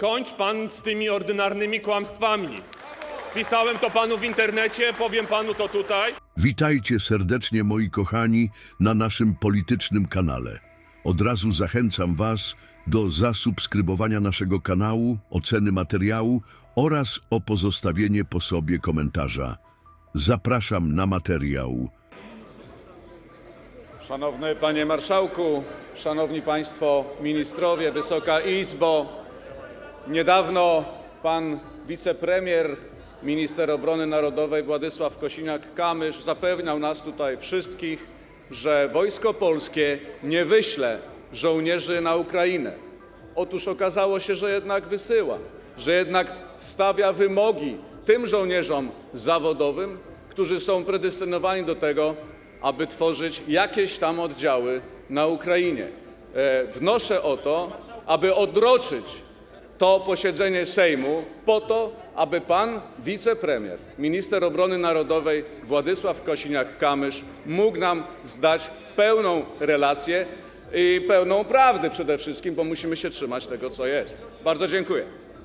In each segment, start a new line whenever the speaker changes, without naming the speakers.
Skończ pan z tymi ordynarnymi kłamstwami. Pisałem to panu w internecie, powiem panu to tutaj.
Witajcie serdecznie, moi kochani, na naszym politycznym kanale. Od razu zachęcam Was do zasubskrybowania naszego kanału, oceny materiału oraz o pozostawienie po sobie komentarza. Zapraszam na materiał.
Szanowny Panie Marszałku, Szanowni Państwo Ministrowie, Wysoka Izbo, niedawno Pan Wicepremier, Minister Obrony Narodowej Władysław Kosiniak-Kamysz zapewniał nas tutaj wszystkich, że Wojsko Polskie nie wyśle żołnierzy na Ukrainę. Otóż okazało się, że jednak wysyła, że jednak stawia wymogi tym żołnierzom zawodowym, którzy są predestynowani do tego, aby tworzyć jakieś tam oddziały na Ukrainie. E, Wnoszę o to, aby odroczyć to posiedzenie Sejmu po to, aby pan wicepremier, minister obrony narodowej Władysław Kosiniak-Kamysz mógł nam zdać pełną relację i pełną prawdę przede wszystkim, bo musimy się trzymać tego, co jest. Bardzo dziękuję.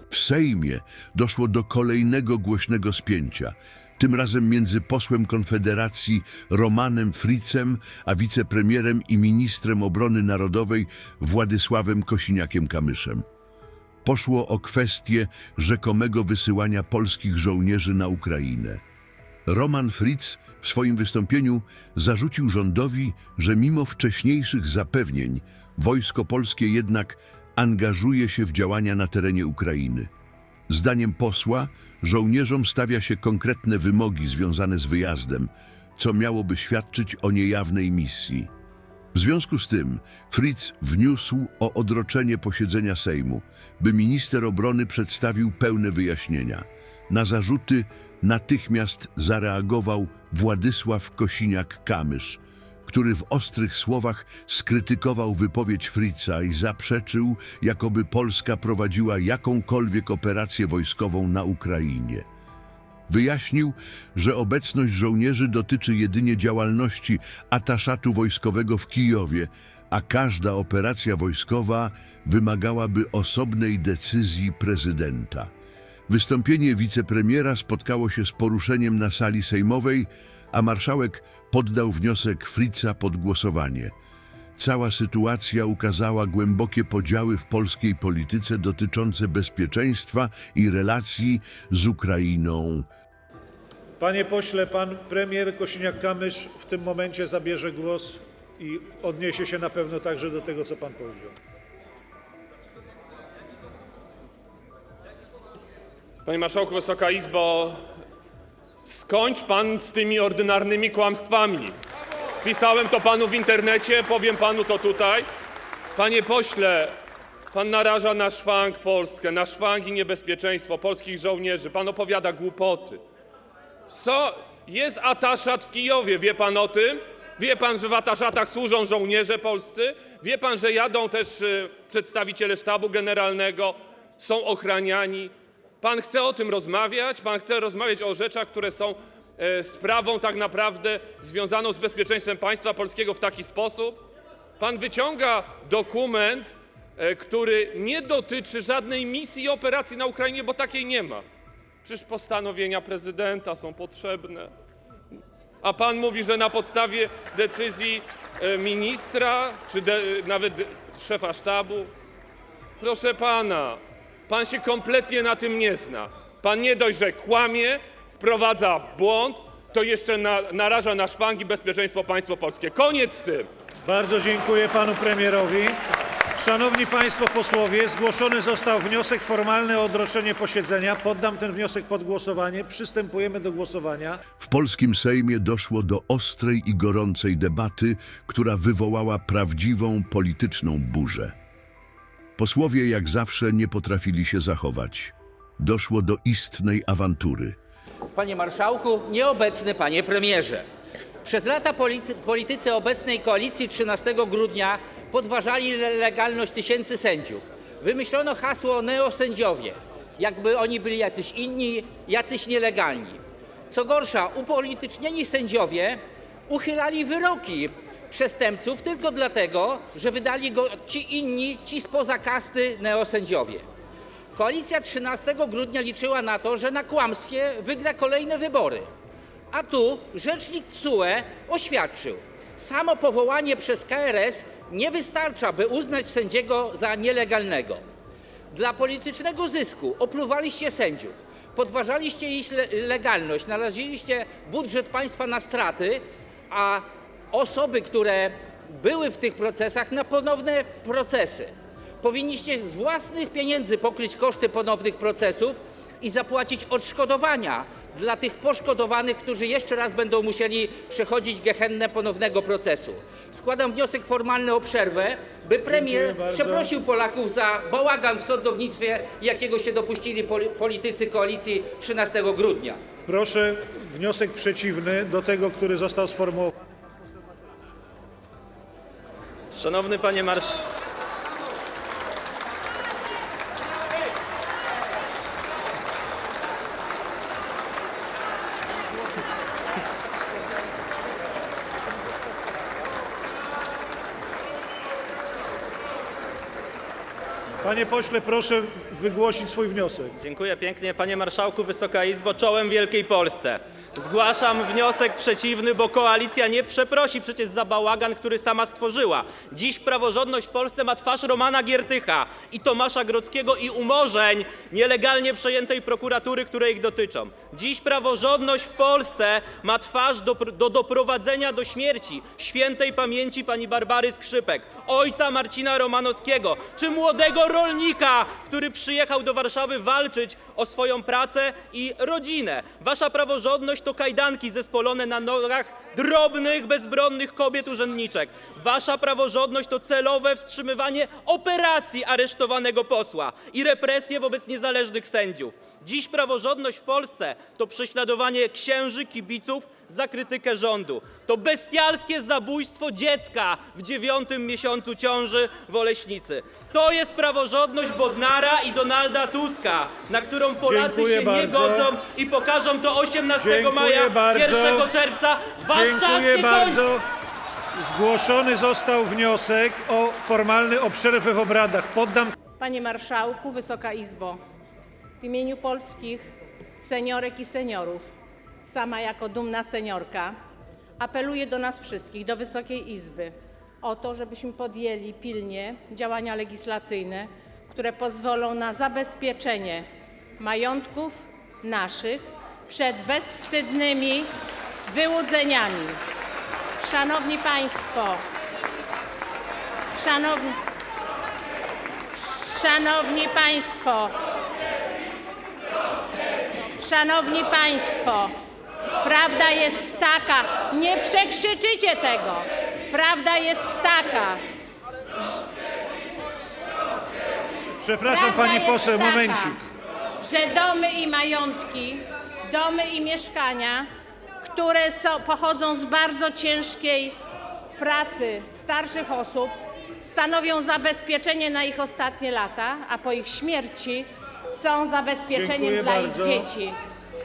W Sejmie doszło do kolejnego głośnego spięcia. Tym razem między posłem Konfederacji Romanem Fricem, a wicepremierem i ministrem obrony narodowej Władysławem Kosiniakiem-Kamyszem. Poszło o kwestię rzekomego wysyłania polskich żołnierzy na Ukrainę. Roman Fritz w swoim wystąpieniu zarzucił rządowi, że mimo wcześniejszych zapewnień wojsko polskie jednak angażuje się w działania na terenie Ukrainy. Zdaniem posła, żołnierzom stawia się konkretne wymogi związane z wyjazdem, co miałoby świadczyć o niejawnej misji. W związku z tym Fritz wniósł o odroczenie posiedzenia Sejmu, by minister obrony przedstawił pełne wyjaśnienia. Na zarzuty natychmiast zareagował Władysław Kosiniak-Kamysz, który w ostrych słowach skrytykował wypowiedź Fritza i zaprzeczył, jakoby Polska prowadziła jakąkolwiek operację wojskową na Ukrainie. Wyjaśnił, że obecność żołnierzy dotyczy jedynie działalności ataszatu wojskowego w Kijowie, a każda operacja wojskowa wymagałaby osobnej decyzji prezydenta. Wystąpienie wicepremiera spotkało się z poruszeniem na sali sejmowej, a marszałek poddał wniosek Fritza pod głosowanie. Cała sytuacja ukazała głębokie podziały w polskiej polityce dotyczące bezpieczeństwa i relacji z Ukrainą.
Panie pośle, pan premier Kosiniak-Kamysz w tym momencie zabierze głos i odniesie się na pewno także do tego, co pan powiedział.
Panie Marszałku, Wysoka Izbo, skończ pan z tymi ordynarnymi kłamstwami. Pisałem to panu w internecie, powiem panu to tutaj. Panie pośle, pan naraża na szwank Polskę, na szwank i niebezpieczeństwo polskich żołnierzy. Pan opowiada głupoty. Co? Jest ataszat w Kijowie, wie pan o tym? Wie pan, że w ataszatach służą żołnierze polscy? Wie pan, że jadą też y, przedstawiciele sztabu generalnego, są ochraniani? Pan chce o tym rozmawiać? Pan chce rozmawiać o rzeczach, które są sprawą tak naprawdę związaną z bezpieczeństwem państwa polskiego w taki sposób? Pan wyciąga dokument, e, który nie dotyczy żadnej misji i operacji na Ukrainie, bo takiej nie ma. Przecież postanowienia prezydenta są potrzebne. A pan mówi, że na podstawie decyzji e, ministra, czy de, nawet szefa sztabu. Proszę pana, pan się kompletnie na tym nie zna. Pan nie dość, że kłamie, wprowadza w błąd, to jeszcze na, naraża na szwangi bezpieczeństwo państwo polskie. Koniec z tym.
Bardzo dziękuję panu premierowi. Szanowni państwo posłowie, zgłoszony został wniosek formalny o odroczenie posiedzenia. Poddam ten wniosek pod głosowanie. Przystępujemy do głosowania.
W polskim Sejmie doszło do ostrej i gorącej debaty, która wywołała prawdziwą polityczną burzę. Posłowie jak zawsze nie potrafili się zachować. Doszło do istnej awantury.
Panie marszałku, nieobecny panie premierze. Przez lata politycy obecnej koalicji 13 grudnia podważali le- legalność tysięcy sędziów. Wymyślono hasło neosędziowie, jakby oni byli jacyś inni, jacyś nielegalni. Co gorsza, upolitycznieni sędziowie uchylali wyroki przestępców tylko dlatego, że wydali go ci inni, ci spoza kasty neosędziowie. Koalicja 13 grudnia liczyła na to, że na kłamstwie wygra kolejne wybory. A tu rzecznik TSUE oświadczył, samo powołanie przez KRS nie wystarcza, by uznać sędziego za nielegalnego. Dla politycznego zysku opluwaliście sędziów, podważaliście ich le- legalność, naraziliście budżet państwa na straty, a osoby, które były w tych procesach, na ponowne procesy. Powinniście z własnych pieniędzy pokryć koszty ponownych procesów i zapłacić odszkodowania dla tych poszkodowanych, którzy jeszcze raz będą musieli przechodzić gehennę ponownego procesu. Składam wniosek formalny o przerwę, by premier przeprosił Polaków za bałagan w sądownictwie, jakiego się dopuścili poli- politycy koalicji 13 grudnia.
Proszę wniosek przeciwny do tego, który został sformułowany.
Szanowny panie marsz...
Panie pośle, proszę wygłosić swój wniosek.
Dziękuję pięknie. Panie marszałku, Wysoka Izbo, czołem Wielkiej Polsce. Zgłaszam wniosek przeciwny, bo koalicja nie przeprosi przecież za bałagan, który sama stworzyła. Dziś praworządność w Polsce ma twarz Romana Giertycha i Tomasza Grodzkiego i umorzeń nielegalnie przejętej prokuratury, które ich dotyczą. Dziś praworządność w Polsce ma twarz do, do doprowadzenia do śmierci świętej pamięci pani Barbary Skrzypek, ojca Marcina Romanowskiego, czy młodego rolnika, który przyjechał do Warszawy walczyć o swoją pracę i rodzinę. Wasza praworządność to kajdanki zespolone na nogach drobnych, bezbronnych kobiet urzędniczek. Wasza praworządność to celowe wstrzymywanie operacji aresztowanego posła i represje wobec niezależnych sędziów. Dziś praworządność w Polsce to prześladowanie księży, kibiców za krytykę rządu. To bestialskie zabójstwo dziecka w dziewiątym miesiącu ciąży w Oleśnicy. To jest praworządność Bodnara i Donalda Tuska, na którą Polacy
Dziękuję
się nie
bardzo.
godzą i pokażą to 18
Dziękuję
maja,
bardzo.
1 czerwca. Wasz czas się
Dziękuję
kończy.
bardzo. Zgłoszony został wniosek o formalny o przerwę w obradach. Poddam
Panie Marszałku, Wysoka Izbo, w imieniu polskich seniorek i seniorów, sama jako dumna seniorka, apeluję do nas wszystkich, do Wysokiej Izby o to, żebyśmy podjęli pilnie działania legislacyjne, które pozwolą na zabezpieczenie majątków naszych przed bezwstydnymi wyłudzeniami. Szanowni Państwo, szanowni, Szanowni Państwo, Szanowni Państwo, prawda jest taka, nie przekrzyczycie tego. Prawda jest taka,
Przepraszam
Prawda
pani
jest
poseł,
taka,
momencik.
że domy i majątki, domy i mieszkania, które są, pochodzą z bardzo ciężkiej pracy starszych osób, stanowią zabezpieczenie na ich ostatnie lata, a po ich śmierci są zabezpieczeniem
Dziękuję
dla
bardzo.
ich dzieci.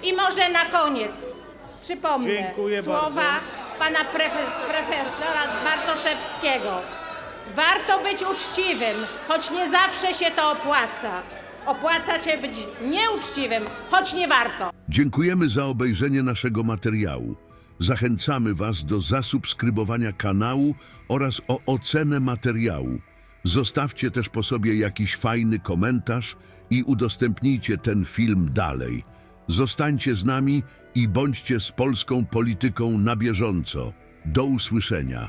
I może na koniec przypomnę
Dziękuję
słowa
bardzo.
pana prefe- profesora Bartoszewskiego. Warto być uczciwym, choć nie zawsze się to opłaca. Opłaca się być nieuczciwym, choć nie warto.
Dziękujemy za obejrzenie naszego materiału. Zachęcamy Was do zasubskrybowania kanału oraz o ocenę materiału. Zostawcie też po sobie jakiś fajny komentarz i udostępnijcie ten film dalej. Zostańcie z nami i bądźcie z polską polityką na bieżąco. Do usłyszenia.